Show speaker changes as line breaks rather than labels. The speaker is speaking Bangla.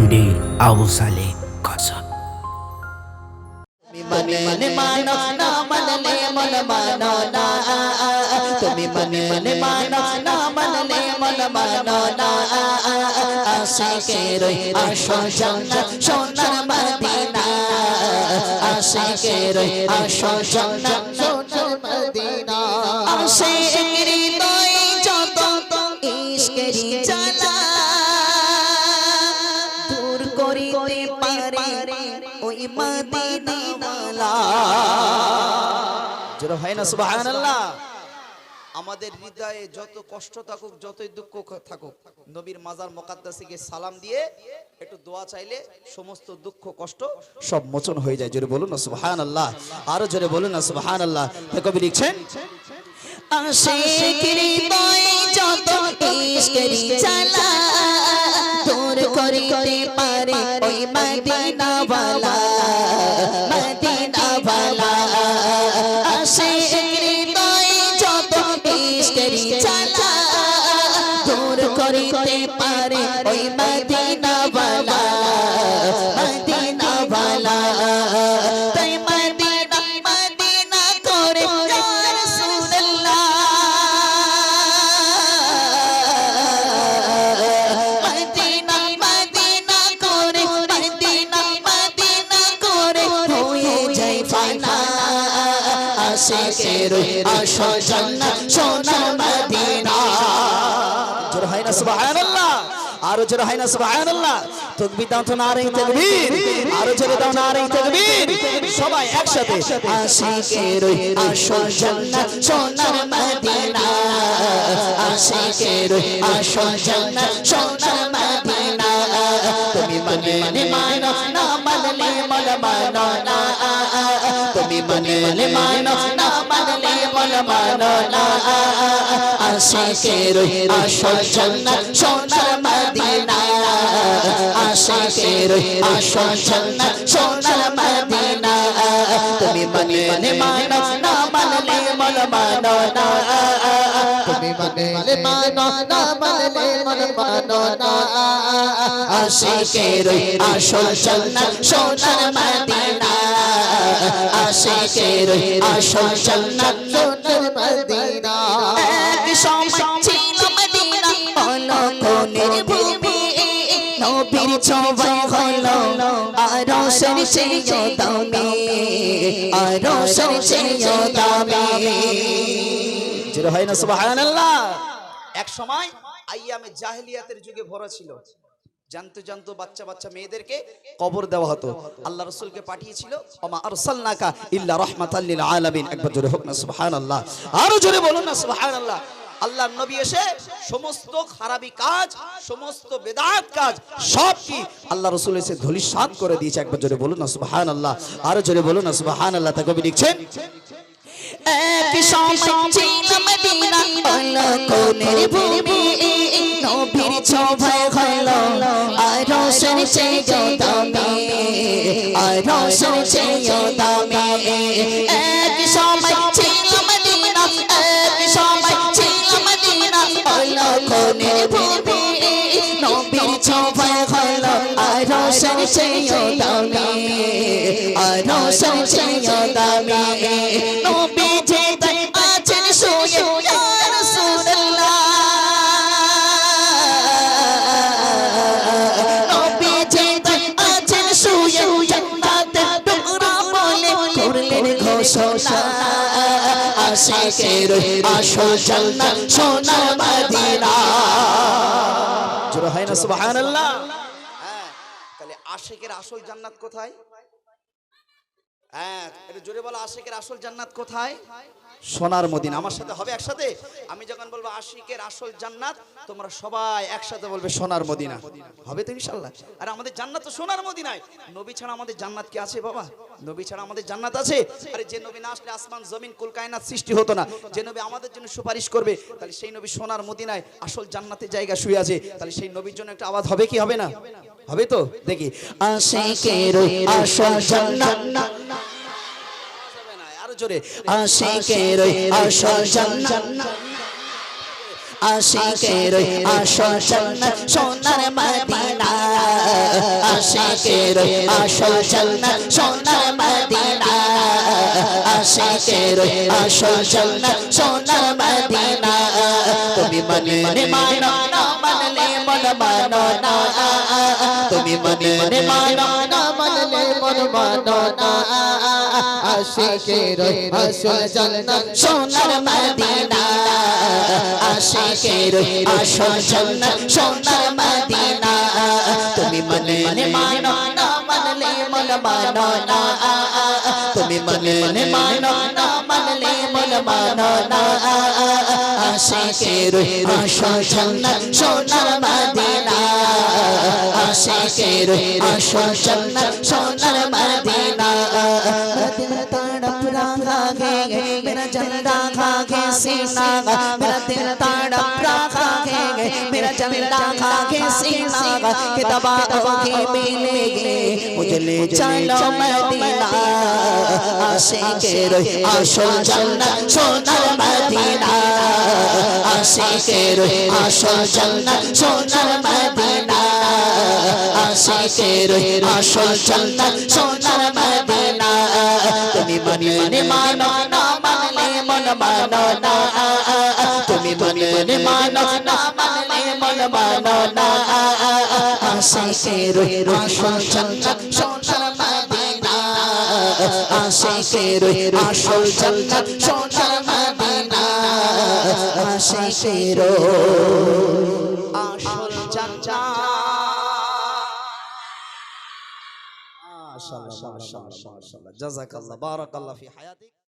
এমডি আবু সালে কসব
মনে মনে মানো না, মানলে মন মানো না। তুমি মনে মনে মানো না, মানলে মন মানো না। আশিকের আসো জান্নাত, সোনার মদিনা। আশিকের আসো জান্নাত মদিনা। মদিনাওয়ালা।
যেটা হয় না সুবহানাল্লাহ। আমাদের হৃদয়ে যত কষ্ট থাকুক যতই দুঃখ থাকুক নবীর মাজার মোকাদ্দাসে গিয়ে সালাম দিয়ে একটু দোয়া চাইলে সমস্ত দুঃখ কষ্ট সব মোচন হয়ে যায়। জোরে বলুন না সুবহানাল্লাহ। আরও জোরে বলুন না সুবহানাল্লাহ। তো কবি লিখছেন
যত জ্বালা দূর করিতে পারে ওই মদিনাওয়ালা মদিনাওয়ালা। আসে তোই যত ইশকের চালা দূর করিতে পারে ওই মদিনাওয়ালা আশিকের আশা জান্নাত সোনার মদিনা।
জোরে হয় না, সুবহানাল্লাহ। আরও জোরে হয় না, সুবহানাল্লাহ। তাকবীর দাও তো নারে তাকবীর। আরও জোরে দাও নারে তাকবীর। সবাই একসাথে
আশিকের আসল জান্নাত সোনার মদিনা। মানলে মন মানো না তুমি মনে মনে মানো না মানলে মন মানো না আশিকের আসল জান্নাত সোনার মদিনা আশিকের আসল জান্নাত সোনার মদিনা তুমি মনে মনে মানো না মানলে মন মানো না তুমি মনে মনে মানো না মানলে মন মানো না আশিকের আসল জান্নাত সোনার মদিনা। আশিকের আসল জান্নাত সোনার মদিনা। দামি
জোরে না এক সময় আইয়ামে জাহেলিয়াতের যুগে ভরা ছিল। জানতো জানতো বাচ্চা বাচ্চা মেয়েদেরকে কবর দেওয়া হতো। আল্লাহ রসুলকে পাঠিয়েছিল। ওমা আরসালনাকা ইল্লা আলামিন একবার জোরে হোক না সুবহানাল্লাহ। আরও জোরে বলুন না সুবহানাল্লাহ। আল্লাহর নবী এসে সমস্ত খারাপি কাজ, সমস্ত বেদাত কাজ, সব কি আল্লাহ রসুল এসে ধলিসাৎ করে দিয়েছে। একবার জোরে বলুন না, সুবহানাল্লাহ। আরও জোরে বলুন না, সুবহানাল্লাহ তা কবি লিখছেন?
এক সময় ভূমি নবীর ছোঁয়ায় হলো আরশের চেয়ে দামি আরশের চেয়ে দামি করলেন আশিকের আসল জান্নাত সোনার মদিনা।
জোরে হয় না সুবহানাল্লাহ। তাহলে আশিকের আসল জান্নাত কোথায়? হ্যাঁ এটা জোরে বলো আশিকের আসল জান্নাত কোথায়? সোনার মদিনা আমার সাথে হবে একসাথে? আমি যখন বলব আশিকের আসল জান্নাত তোমরা সবাই একসাথে বলবে সোনার মদিনা। হবে তো ইনশাল্লাহ। আর আমাদের জান্নাত তো সোনার মদিনায়। নবী ছাড়া আমাদের জান্নাত কি আছে বাবা? নবী ছাড়া আমাদের জান্নাত আছে? আরে যে নবী না আসলে আসমান, জমিন, কুল, কায়নাত সৃষ্টি হতো না। যে নবী আমাদের জন্য সুপারিশ করবে, তাহলে সেই নবী সোনার মদিনায় আসল জান্নাতের জায়গা শুয়ে আছে। তাহলে সেই নবীর জন্য একটা আওয়াজ হবে কি হবে না? হবে তো? দেখি।
আশিকের আসল জান্নাত।
আরও জোরে।
আশিকের আসল জান্নাত। আশিকের আসল জান্নাত সোনার মদিনা। আশিকের আসল জান্নাত সোনার মদিনা। আশিকের আসল জান্নাত সোনার মদিনা। তুমি মনে মানো, না মানলে মন মানো না। তুমি মনে মানো না মানলে মন না,
আশিকের আসল জান্নাত
সোনার মদিনা। আশিকের আসল জান্নাত সোনার মদিনা। তুমি মনে মানো না, মানলে মন না, তুমি মনে মানো, না, মানলে মন মানো, না, আশিকের আসল জান্নাত সোনার মদিনা। আশিকের আসল জান্নাত সোনার মদিনা दिल तड़प रहा है मेरा जंदा खा के सीना मेरा दिल तड़प रहा है मेरा जंदा खा के सीना कि दबा दबा के मिलेंगे मुझे ले चलो मदीना आशिकेर আসল জান্নাত সোনার মদিনা আশিকের আসল জান্নাত সোনার মদিনা আশিকের আসল জান্নাত সোনার মদিনা। তুমি মনে মানো না মানলে মন মানো না তুমি মনে মানো না মানলে মন মানো না আশিকের আসল জান্নাত সোনার মদিনা। আশিকের আসল জান্নাত সোনার মদিনা। আশিকের شاء الله
ما شاء الله ما شاء الله. جزاك الله بارك الله في حياتك